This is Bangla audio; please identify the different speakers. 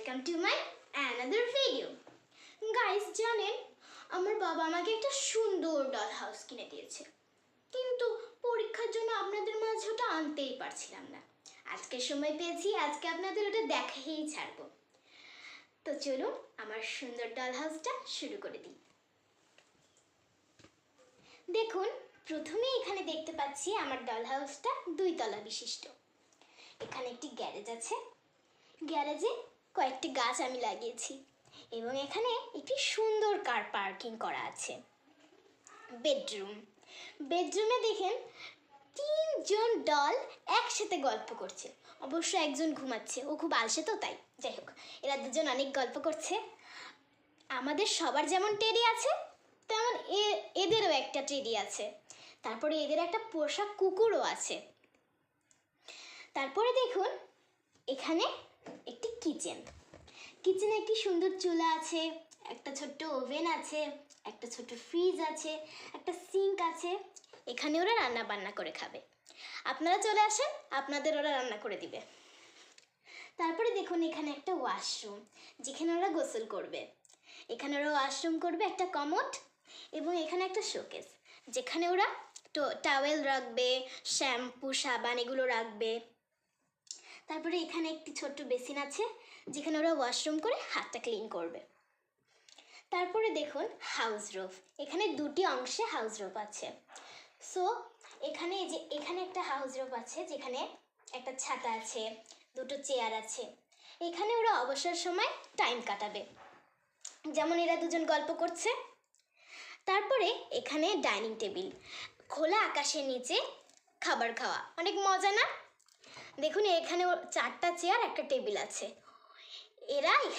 Speaker 1: Welcome to my another video guys জানেন, আমার বাবা আমাকে একটা সুন্দর ডল হাউস কিনে দিয়েছে। কিন্তু পরীক্ষার জন্য আপনাদের মাঝে ওটা আনতেই পারছিলাম না। আজকে সময় পেয়েছি, আজকে আপনাদের ওটা দেখাই ছাড়বো। তো চলুন, আমার সুন্দর ডল হাউসটা শুরু করে দিই। দেখুন, প্রথমে এখানে দেখতে পাচ্ছি আমার ডল হাউসটা দুই তলা বিশিষ্ট। এখানে একটি গ্যারেজ আছে। গ্যারেজে কয়েকটি গাছ আমি লাগিয়েছি এবং এখানে একটি সুন্দর কার পার্কিং করা আছে। বেডরুম। বেডরুমে দেখেন তিনজন ডল একসাথে গল্প করছে। অবশ্য একজন ঘুমাচ্ছে, ও খুব আলসে তো তাই। যাই হোক, এরা দুজন অনেক গল্প করছে। আমাদের সবার যেমন টেডি আছে, তেমন এ, এদেরও একটা টেডি আছে। তারপরে এদের একটা পোষা কুকুরও আছে। তারপরে দেখুন, এখানে কিচেন কিচেনে একটি সুন্দর চুলা আছে, একটা ছোট্ট ওভেন আছে, একটা ছোট্ট ফ্রিজ আছে, একটা সিঙ্ক আছে। এখানে ওরা রান্না বান্না করে খাবে। আপনারা চলে আসেন, আপনাদের ওরা রান্না করে দিবে। তারপরে দেখুন এখানে একটা ওয়াশরুম যেখানে ওরা গোসল করবে। এখানে ওরা ওয়াশরুম করবে একটা কমোট এবং এখানে একটা শোকেস যেখানে ওরা টাওয়েল রাখবে শ্যাম্পু সাবান এগুলো রাখবে। তারপরে এখানে একটি ছোট্ট বেসিন আছে, যেখানে ওরা ওয়াশরুম করে হাতটা ক্লিন করবে। তারপরে দেখুন, হাউস রোফ। এখানে দুটি অংশে হাউস রোফ আছে। সো, এখানে যে, এখানে একটা হাউস রোফ আছে, যেখানে একটা ছাতা আছে, দুটো চেয়ার আছে। এখানে ওরা অবসর সময় টাইম কাটাবে। যেমন এরা দুজন গল্প করছে। তারপরে এখানে ডাইনিং টেবিল। খোলা আকাশের নিচে খাবার খাওয়া। অনেক মজা না? দেখুন এখানে চারটা চেয়ার একটা টেবিল আছে। এরা এখানে